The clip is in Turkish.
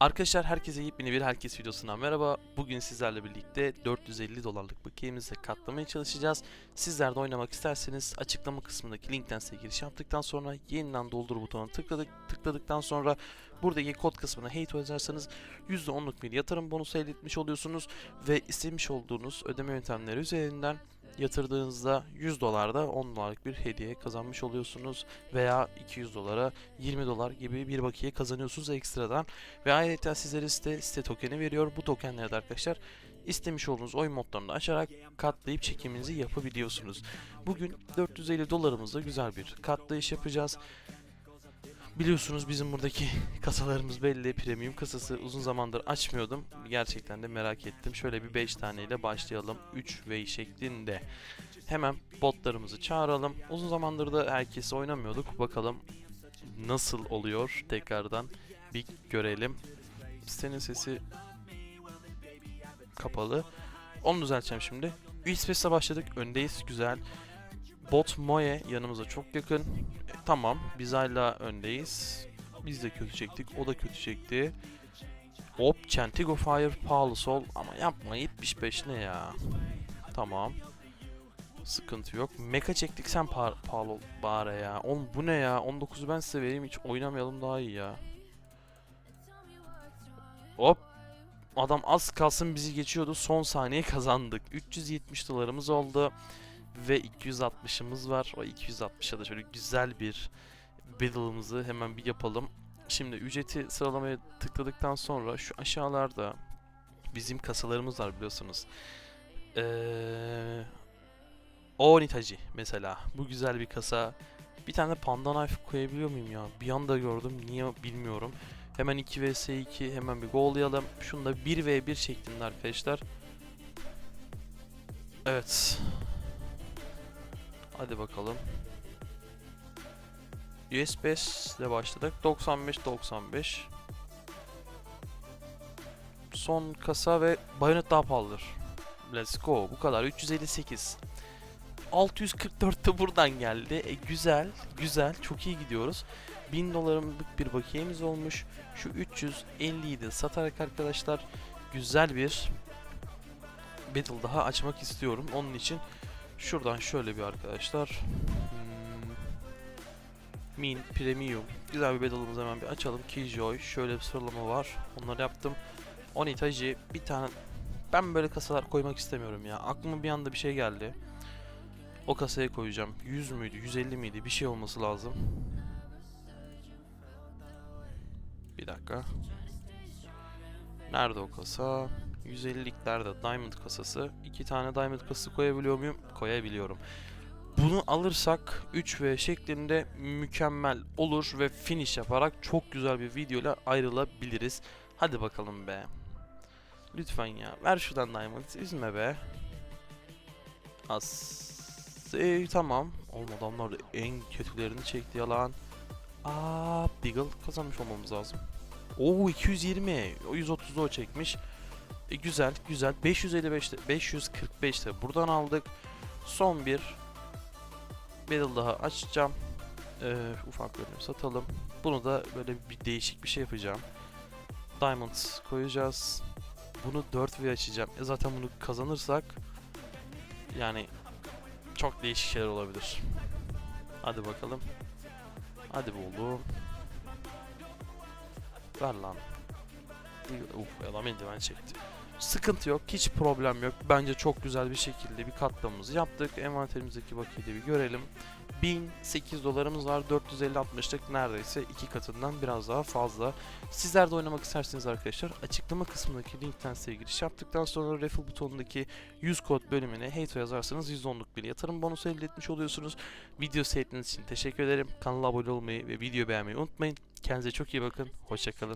Arkadaşlar herkese yepyeni bir herkes videosundan merhaba. Bugün sizlerle birlikte 450 dolarlık bakiyemizi katlamaya çalışacağız. Sizler de oynamak isterseniz açıklama kısmındaki linkten size giriş yaptıktan sonra yeniden doldur butonuna tıkladık, tıkladıktan sonra buradaki kod kısmına hate yazarsanız %10'luk bir yatırım bonusu elde etmiş oluyorsunuz ve istemiş olduğunuz ödeme yöntemleri üzerinden yatırdığınızda 100 dolarda 10 dolarlık bir hediye kazanmış oluyorsunuz veya 200 dolara 20 dolar gibi bir bakiye kazanıyorsunuz ekstradan. Ve ayrıca sizlere site, site tokeni veriyor. Bu tokenleri de arkadaşlar istemiş olduğunuz oyun modlarını açarak katlayıp çekiminizi yapabiliyorsunuz. Bugün 450 dolarımızda güzel bir katlayış yapacağız. Biliyorsunuz bizim buradaki kasalarımız belli. Premium kasası uzun zamandır açmıyordum. Gerçekten de merak ettim. Şöyle bir 5 taneyle başlayalım. 3 way şeklinde. Hemen botlarımızı çağıralım. Uzun zamandır da herkes oynamıyorduk. Bakalım nasıl oluyor tekrardan bir görelim. Sitenin sesi kapalı. Onu düzelteceğim şimdi. Space'e başladık. Öndeyiz. Güzel. Bot Moe yanımıza çok yakın. E, tamam. Biz hala öndeyiz. Biz de kötü çektik. O da kötü çekti. Hop. Chantigo Fire. Pahalı sol. Ama yapma. 75 ne ya? Tamam. Sıkıntı yok. Meka çektik sen pa pahalı ol bari ya. Oğlum bu ne ya? 19'u ben size vereyim hiç oynamayalım daha iyi ya. Hop. Adam az kalsın bizi geçiyordu. Son saniye kazandık. 370 dolarımız oldu. Ve 260'ımız var. O 260'a da şöyle güzel bir battle'ımızı hemen bir yapalım. Şimdi ücreti sıralamaya tıkladıktan sonra şu aşağılarda bizim kasalarımız var biliyorsunuz. Eee Onitaji mesela. Bu güzel bir kasa. Bir tane Panda Knife koyabiliyor muyum ya? Bir anda gördüm. Niye bilmiyorum. Hemen 2 vs 2 hemen bir gollayalım. Şunu da 1 v 1 şeklinde arkadaşlar. Evet. Hadi bakalım. US 5 ile başladık. 95 95. Son kasa ve bayonet daha pahalıdır. Let's go. Bu kadar. 358. 644 de buradan geldi. E, güzel, güzel. Çok iyi gidiyoruz. 1000 dolarlık bir bakiyemiz olmuş. Şu 350'yi de satarak arkadaşlar güzel bir battle daha açmak istiyorum. Onun için şuradan şöyle bir arkadaşlar hmm, Min Premium güzel bir battle'ımızı hemen bir açalım. Killjoy şöyle bir sıralama var. Onları yaptım. Onitaji bir tane ben böyle kasalar koymak istemiyorum ya. Aklıma bir anda bir şey geldi. O kasaya koyacağım. 100 müydü, 150 miydi? Bir şey olması lazım. Bir dakika. Nerede o kasa? 150'liklerde Diamond kasası. İki tane Diamond kasası koyabiliyor muyum? Koyabiliyorum. Bunu alırsak 3V şeklinde mükemmel olur ve finish yaparak çok güzel bir videoyla ayrılabiliriz. Hadi bakalım be. Lütfen ya. Ver şuradan Diamond. Üzme be. As. Ee, tamam. Oğlum adamlar da en kötülerini çekti yalan. Aa, Deagle kazanmış olmamız lazım. Oo 220. O 130'da o çekmiş. E, güzel güzel. 555'te 545'te buradan aldık. Son bir battle daha açacağım. Ee, ufak bölüm satalım. Bunu da böyle bir değişik bir şey yapacağım. Diamond koyacağız. Bunu 4V açacağım. E zaten bunu kazanırsak yani çok değişik şeyler olabilir. Hadi bakalım. Hadi be oğlum. Ver lan. Uf adam eldiven çekti. Sıkıntı yok. Hiç problem yok. Bence çok güzel bir şekilde bir katlamamızı yaptık. Envanterimizdeki bakiyi de bir görelim. 1008 dolarımız var. 450-60'lık neredeyse iki katından biraz daha fazla. Sizler de oynamak isterseniz arkadaşlar açıklama kısmındaki linkten size giriş yaptıktan sonra refill butonundaki 100 kod bölümüne hate yazarsanız %10'luk bir yatırım bonusu elde etmiş oluyorsunuz. Video seyrettiğiniz için teşekkür ederim. Kanala abone olmayı ve video beğenmeyi unutmayın. Kendinize çok iyi bakın. Hoşçakalın.